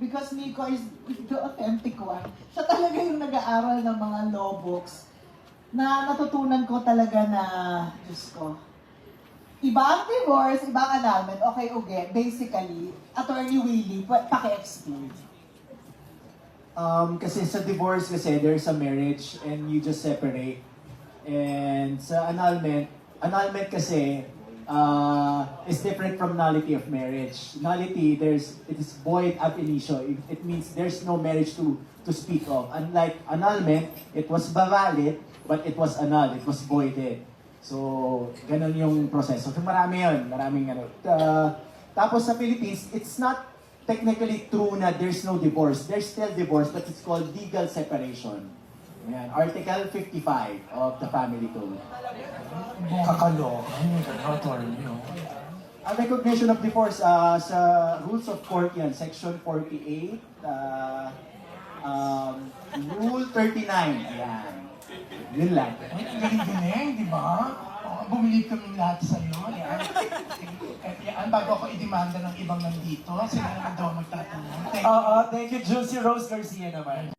because Nico is the authentic one. Siya talaga yung nag-aaral ng mga law books na natutunan ko talaga na, Diyos ko, iba ang divorce, iba ang annulment. Okay, uge, basically, Attorney Willie, pa- paki-explain. Um, kasi sa divorce kasi there's a marriage and you just separate. And sa annulment, annulment kasi uh, is different from nullity of marriage. Nullity, there's it is void ab initio. It, it means there's no marriage to to speak of. Unlike annulment, it was valid, but it was annulled, it was voided. So, ganun yung proseso. So, marami yun. Maraming ano. Uh, tapos sa Philippines, it's not technically true na there's no divorce. There's still divorce, but it's called legal separation. Ayan, Article 55 of the Family Code. Kakalokan yung gano'n, attorney, no? Ang recognition of divorce uh, sa Rules of Court yan, Section 48, uh, um, Rule 39. Ayan. Yun lang. Ay, ang galing-galing, di ba? Oh, bumilib kami lahat sa iyo. Yan. Eh, yan, bago ako idemanda ng ibang nandito, sila naman daw magtatanong. Thank you. Oo, thank you, Juicy Rose Garcia naman.